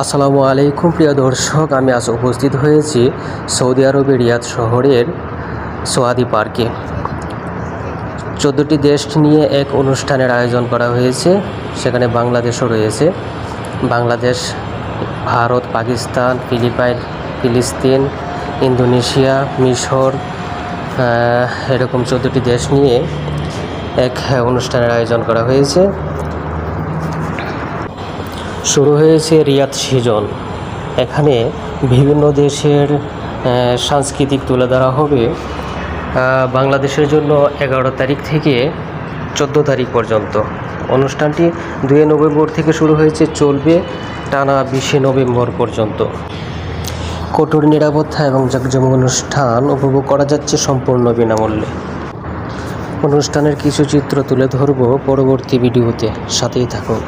আসসালামু আলাইকুম, প্রিয় দর্শক। আমি আজ উপস্থিত হয়েছি সৌদি আরবের রিয়াদ শহরের সোয়াদি পার্কে। চোদ্দোটি দেশ নিয়ে এক অনুষ্ঠানের আয়োজন করা হয়েছে। সেখানে বাংলাদেশও রয়েছে। বাংলাদেশ, ভারত, পাকিস্তান, ফিলিপাইন, ফিলিস্তিন, ইন্দোনেশিয়া, মিশর এরকম চোদ্দোটি দেশ নিয়ে এক অনুষ্ঠানের আয়োজন করা হয়েছে। শুরু হয়েছে রিয়াদ সিজন। এখানে বিভিন্ন দেশের সাংস্কৃতিক তুলে ধরা হবে। বাংলাদেশের জন্য এগারো তারিখ থেকে চোদ্দ তারিখ পর্যন্ত। অনুষ্ঠানটি দুই নভেম্বর থেকে শুরু হয়েছে, চলবে টানা বিশে নভেম্বর পর্যন্ত। কঠোর নিরাপত্তা এবং জাঁকজমক অনুষ্ঠান উপভোগ করা যাচ্ছে সম্পূর্ণ বিনামূল্যে। অনুষ্ঠানের কিছু চিত্র তুলে ধরব পরবর্তী ভিডিওতে। সাথেই থাকুন।